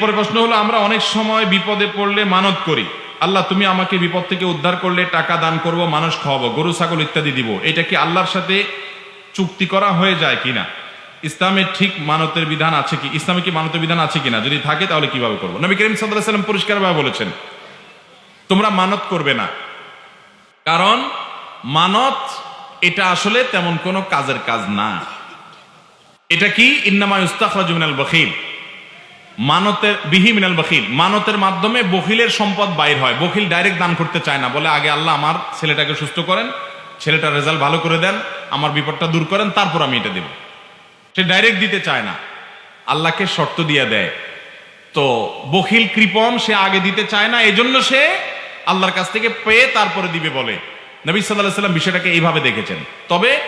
এরপরে প্রশ্ন হলো, আমরা অনেক সময় বিপদে পড়লে মানত করি। আল্লাহ, তুমি আমাকে বিপদ থেকে উদ্ধার করলে টাকা দান করব, মানুষ খাওয়াবো, গরু, ছাগল ইত্যাদি দিব। এটা কি আল্লাহর সাথে চুক্তি করা হয়ে যায় কিনা? ইসলামের ঠিক মানতের বিধান আছে কি? ইসলামে কি মানতের বিধান আছে কিনা? যদি থাকে, তাহলে কীভাবে করব? নবী করিম সাল্লাহ সাল্লাম পরিষ্কারভাবে বলেছেন, তোমরা মানত করবে না। কারণ মানত, এটা আসলে তেমন কোনো কাজের কাজ না। এটা কি? ইন্নামা ইস্তাখরাজু মিনাল বখিল। মানতের বিহি মিনাল বখিল। মানতের মাধ্যমে বখিলের সম্পদ বাইর হয়। বখিল ডাইরেক্ট দান করতে চায় না। বলে, আগে আল্লাহ আমার ছেলেটাকে সুস্থ করেন, ছেলেটার রেজাল্ট ভালো করে দেন, আমার বিপদটা দূর করেন, তারপর আমি এটা দেব। সে ডাইরেক্ট দিতে চায় না। আল্লাহকে শর্ত দিয়ে দেয়। তো বখিল কৃপণ সে আগে দিতে চায় না। এজন্য সে আল্লাহর কাছ থেকে পেয়ে তারপরে দিবে বলে। নবী সাল্লাহ সাল্লাম বিষয়টাকে এইভাবে দেখেছেন। তবে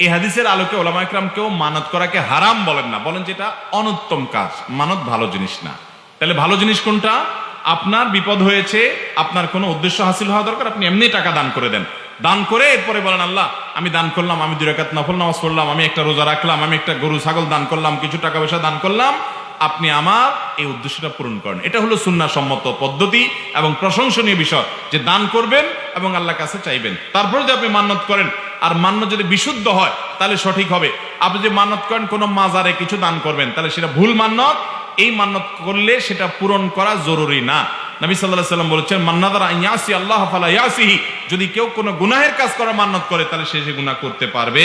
এই হাদিসের আলোকে ওলামা একরামকেও মানত করাকে হারাম বলেন না। বলেন যেটা অনুত্তম কাজ। মানত ভালো জিনিস না। তাহলে ভালো জিনিস কোনটা? আপনার বিপদ হয়েছে, আপনার কোনো উদ্দেশ্য হাসিল হওয়া দরকার, আপনি এমনি টাকা দান করে দেন। দান করে এরপরে বলেন, আল্লাহ, আমি দান করলাম, আমি দুই রাকাত নফল নামাজ পড়লাম, আমি একটা রোজা রাখলাম, আমি একটা গরু, ছাগল দান করলাম, কিছু টাকা পয়সা দান করলাম। আপনি আমার এই উদ্দেশ্যটা পূরণ করেন। এটা হলো সম্মত পদ্ধতি এবং প্রশংসনীয় বিষয় যে দান করবেন এবং আল্লাহ কাছে চাইবেন। তারপর যদি আপনি মান্নত করেন আর মান্য যদি বিশুদ্ধ হয়, তাহলে সঠিক হবে। আপনি যে মান্নত করেন, কোনো মাজারে কিছু দান করবেন, তাহলে সেটা ভুল মান্নত। এই মান্নত করলে সেটা পূরণ করা জরুরি না। নবী সাল্লাহ সাল্লাম বলেছেন, মান্নাদার ইয়াসি আল্লাহ ফালা ইয়াসিহি। যদি কেউ কোনো গুনাহের কাজ করা মান্নত করে, তাহলে সে সে গুনাহ করতে পারবে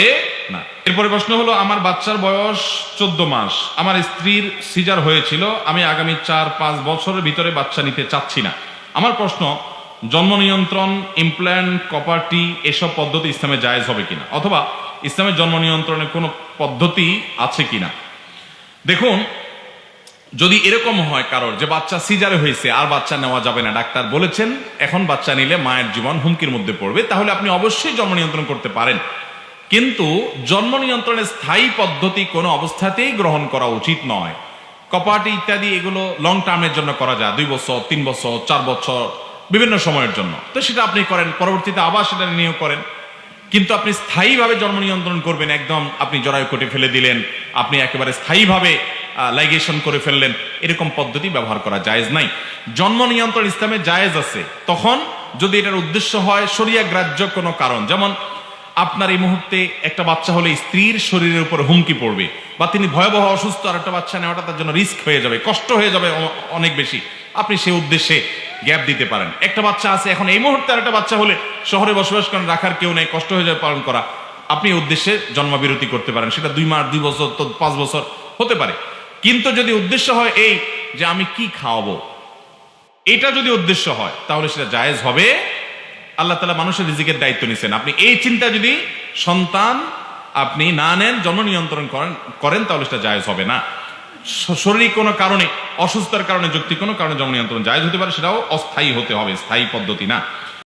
না। এরপরে প্রশ্ন হলো, আমার বাচ্চার বয়স চোদ্দ মাস, আমার স্ত্রীর সিজার হয়েছিল, আমি আগামী চার পাঁচ বছরের ভিতরে বাচ্চা নিতে চাচ্ছি না? আমার প্রশ্ন জন্ম নিয়ন্ত্রণ ইমপ্ল্যান্ট কপারটি এসব পদ্ধতি ইসলামে জায়েজ হবে কিনা? অথবা ইসলামের জন্ম নিয়ন্ত্রণের কোনো পদ্ধতি আছে কিনা? দেখুন, যদি এরকম হয় কারোর, যে বাচ্চা সিজারে হয়েছে, আর বাচ্চা নেওয়া যাবে না, ডাক্তার বলেছেন, এখন বাচ্চা নিলে মায়ের জীবন হুমকির মধ্যে পড়বে, তাহলে আপনি অবশ্যই জন্ম নিয়ন্ত্রণ করতে পারেন। কিন্তু জন্ম নিয়ন্ত্রণের স্থায়ী পদ্ধতি কোনো অবস্থাতেই গ্রহণ করা উচিত নয়। কপাটি ইত্যাদি এগুলো লং টার্মের জন্য করা যায়, দুই বছর, তিন বছর, চার বছর বিভিন্ন সময়ের জন্য। তো সেটা আপনি করেন, পরবর্তীতে আবার সেটা নিয়োগ করেন। কিন্তু আপনি স্থায়ীভাবে জন্ম নিয়ন্ত্রণ করবেন, একদম আপনি জরায়ু কোটে ফেলে দিলেন, আপনি একেবারে স্থায়ীভাবে লাইগেশন করে ফেললেন। এরকম পদ্ধতি ব্যবহার করা জায়েজ নাই। জন্ম নিয়ন্ত্রণ ইসলামে জায়েজ আছে। তখন যদি এটার উদ্দেশ্য হয় শরিয়া গ্রাহ্য কোনো কারণ। যেমন আপনার এই মুহূর্তে একটা বাচ্চা হলে স্ত্রীর শরীরের উপর হুমকি পড়বে বা তিনি ভয়াবহ অসুস্থ আর একটা বাচ্চা নেওয়াটা তার জন্য রিস্ক হয়ে যাবে, কষ্ট হয়ে যাবে অনেক বেশি। আপনি সেই উদ্দেশ্যে গ্যাপ দিতে পারেন। একটা বাচ্চা আছে, এখন এই মুহূর্তে আর একটা বাচ্চা হলে শহরে বসবাস করেন, রাখার কেউ নেই, কষ্ট হয়ে যাবে পালন করা। আপনি উদ্দেশ্যে জন্মবিরতি করতে পারেন, সেটা দুই মাস, দুই বছর, তো পাঁচ বছর হতে পারে। কিন্তু যদি উদ্দেশ্য হয় এই যে আমি কি খাওয়াবো, এটা যদি উদ্দেশ্য হয়, তাহলে সেটা জায়েজ হবে। আল্লাহ তালা মানুষের রিজিকের দায়িত্ব নিছেন। আপনি এই চিন্তা যদি সন্তান আপনি না নেন, জন্ম নিয়ন্ত্রণ করেন করেন, তাহলে সেটা জায়েজ হবে না। শারীরিক কোনো কারণে, অসুস্থতার কারণে যুক্তি কোনো কারণে জন্ম নিয়ন্ত্রণ জায়জ হতে পারে, সেটাও অস্থায়ী হতে হবে, স্থায়ী পদ্ধতি না।